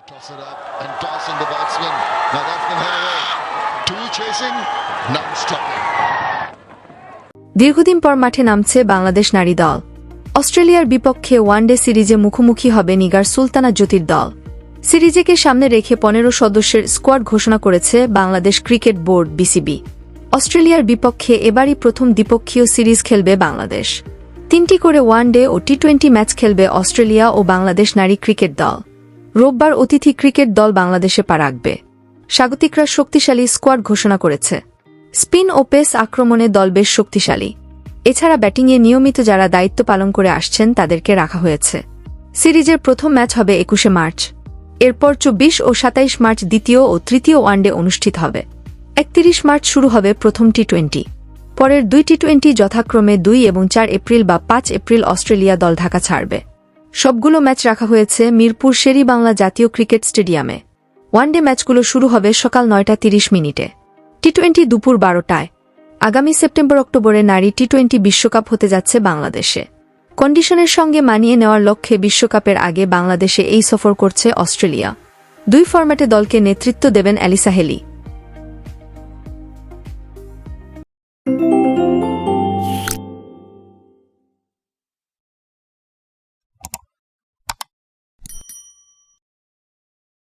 Toss it up and toss in the batsman. Now that's been held. Two chasing, none stopping. দীর্ঘদিন পর মাঠে নামছে বাংলাদেশ নারী দল অস্ট্রেলিয়ার বিপক্ষে ওয়ানডে সিরিজে মুখোমুখি হবে নিগার সুলতানা জ্যোতির দল সিরিজেকে সামনে রেখে পনেরো সদস্যের স্কোয়াড ঘোষণা করেছে বাংলাদেশ ক্রিকেট বোর্ড বিসিবি অস্ট্রেলিয়ার বিপক্ষে এবারই প্রথম দ্বিপক্ষীয় সিরিজ খেলবে বাংলাদেশ তিনটি করে ওয়ানডে ও টি টোয়েন্টি ম্যাচ খেলবে অস্ট্রেলিয়া ও বাংলাদেশ নারী ক্রিকেট দল রোববার অতিথি ক্রিকেট দল বাংলাদেশে পা রাখবে। স্বাগতিকরা শক্তিশালী স্কোয়াড ঘোষণা করেছে। স্পিন ও পেস আক্রমণে দল বেশ শক্তিশালী। এছাড়া ব্যাটিংয়ে নিয়মিত যারা দায়িত্ব পালন করে আসছেন, তাদেরকে রাখা হয়েছে। সিরিজের প্রথম ম্যাচ হবে একুশে মার্চ। এরপর চব্বিশ ও সাতাইশ মার্চ দ্বিতীয় ও তৃতীয় ওয়ানডে অনুষ্ঠিত হবে। একত্রিশ মার্চ শুরু হবে প্রথম টি টোয়েন্টি পরের দুই টি টোয়েন্টি যথাক্রমে দুই এবং চার এপ্রিল বা পাঁচ এপ্রিল অস্ট্রেলিয়া দল ঢাকা ছাড়বে। সবগুলো ম্যাচ রাখা হয়েছে মিরপুর শেরি বাংলা জাতীয় ক্রিকেট স্টেডিয়ামে। ওয়ানডে ম্যাচগুলো শুরু হবে সকাল নয়টা তিরিশ মিনিটে। টি টোয়েন্টি দুপুর বারোটায়। আগামী সেপ্টেম্বর অক্টোবরে নারী টি টোয়েন্টি বিশ্বকাপ হতে যাচ্ছে বাংলাদেশে। কন্ডিশনের সঙ্গে মানিয়ে নেওয়ার লক্ষ্যে বিশ্বকাপের আগে বাংলাদেশে এই সফর করছে অস্ট্রেলিয়া। দুই ফরম্যাটে দলকে নেতৃত্ব দেবেন অ্যালিসা হেলি।